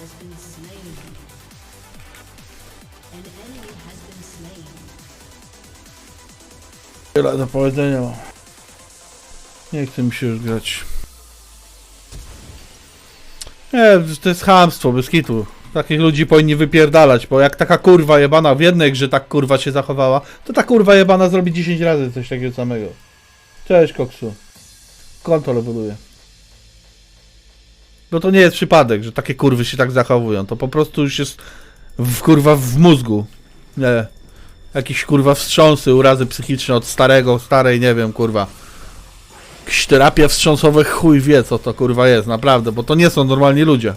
has been slain. An enemy has been slain. Tyle do powiedzenia. Nie chcę mi się już grać. Nie, to jest chamstwo, bez kitu. Takich ludzi powinni wypierdalać, bo jak taka kurwa jebana w jednej grze tak kurwa się zachowała, to ta kurwa jebana zrobi 10 razy coś takiego samego. Cześć koksu. Konto leveluje. No to nie jest przypadek, że takie kurwy się tak zachowują. To po prostu już jest w, kurwa w mózgu. Nie. Jakieś kurwa wstrząsy, urazy psychiczne od starego, starej, nie wiem, kurwa. Jakieś terapia wstrząsowe chuj wie co to kurwa jest, naprawdę, bo to nie są normalni ludzie.